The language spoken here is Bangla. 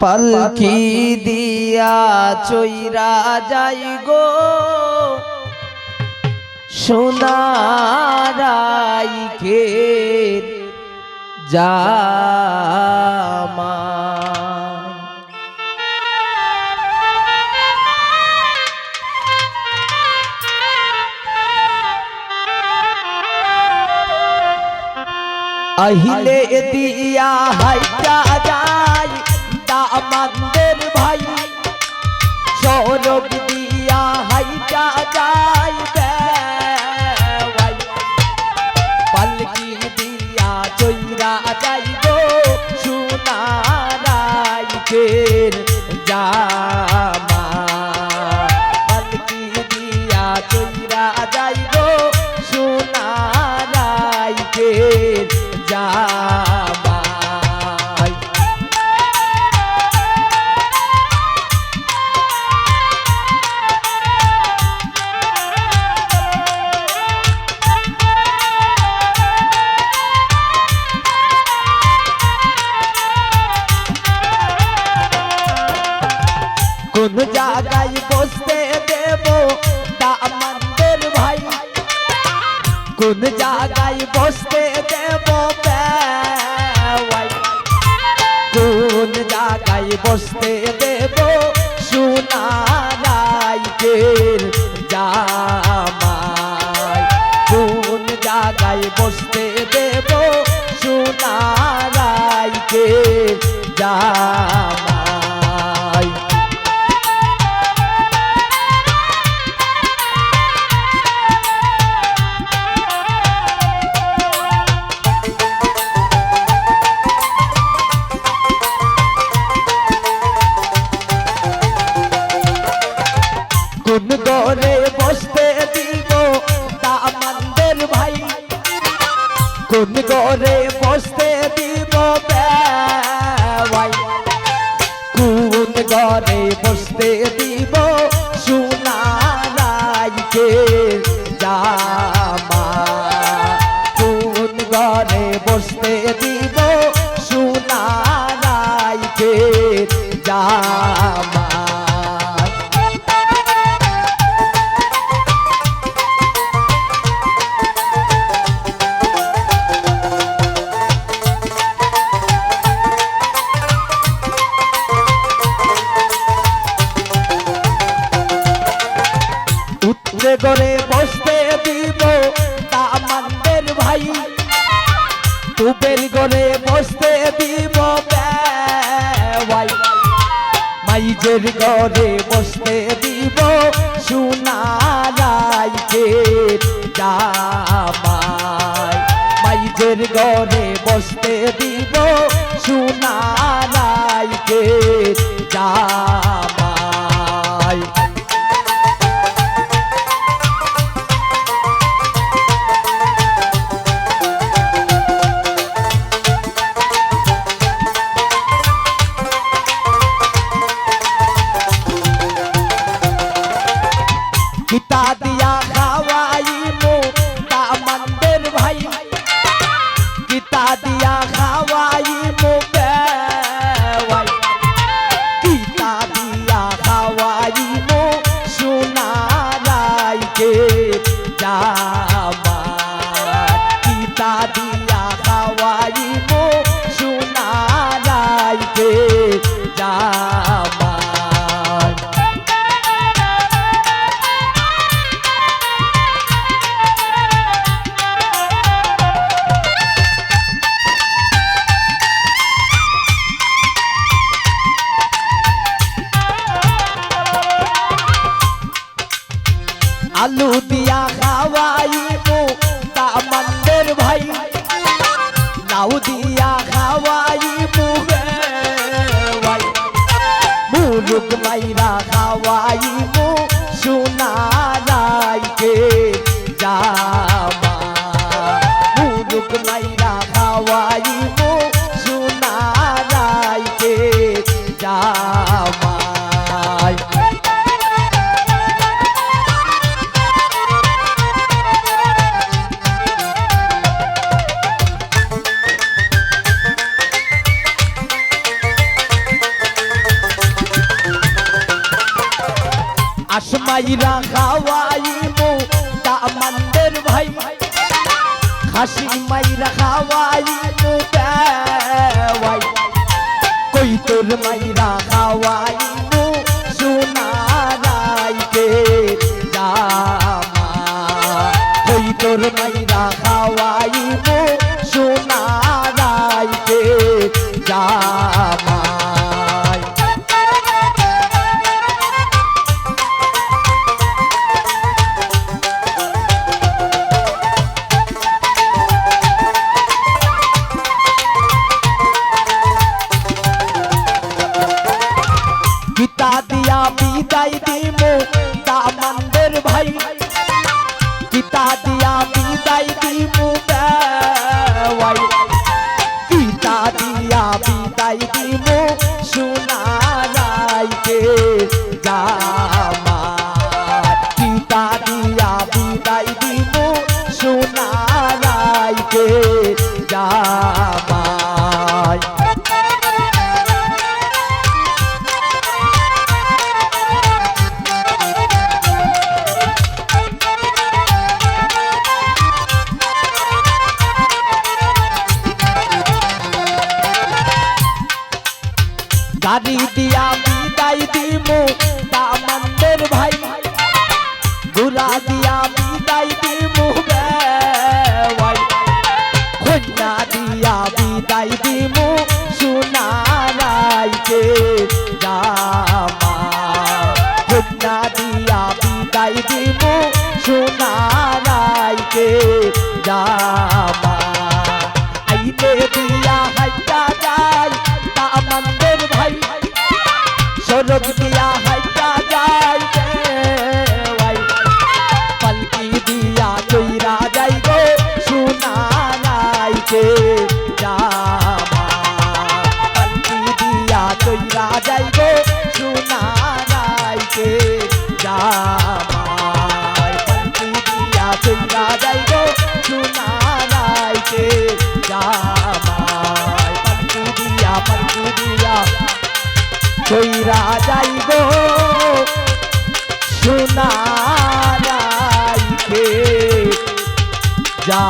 পালকি দিয়া চৈরা যাই গো। সোনারাইকে জামা। আহিলে দিয়া হাইটা যাই দামানদের ভাই। সৌরভ দিয়া হাইটা যাই পালকি দিয়া চৈরা যাই গো সুনারাইকের জামা। পালকি দিয়া চৈরা যাই গো সুনারাইকের জামা। কোন জায়গায় বসতে দেব? কোন জায়গায় বসতে দেব সোনারাইকের জামাই কোন জায়গায় বসতে দেব সোনারাইকের জামাই কোন করে বসতে দিব কুন গরে বসতে দিব সোনারাইকে জামা। কুন গরে বসতে বসতে দিব দামানদের ভাই। তুবের করে বসতে দিব বেওয়াই মাইজের ঘরে বসতে দিব সোনারাইকে জামাই। মাইজের ঘরে বসতে দিব সোনারাইকে কিতা দিয়া আলু দিয়া খাওয়াইবো তামান্দের ভাই লাউ দিয়া খাওয়াইবো মাইরা খাওয়াইমু দামানদের ভাই। খাসি মাইরা খাওয়াইমু গীতা দিয়া বিদায় দিব দামানদের ভাই। পিতা দিয়া বিদায় দিব পিতা দিয়া বিদায় দিব সোনারাইকে দিয়া বিদায় দিমু দামানদের ভাই। গুলা দিয়া বিদায় দিমু ভাই কন্যা দিয়া বিদায় দিমু সোনারাইকে জামা সরব দিয়া হাইটা যায় ভাই পালকি দিয়া চইরা যাই গো সোনা নাইকে জামা পালকি দিয়া চইরা যাই গো সোনা নাইকে জামা পালকি দিয়া চইরা যাই গো সোনা নাইকে জামা পালকি দিয়া পালকি দিয়া কইরা যাইব। সোনারাইকে যা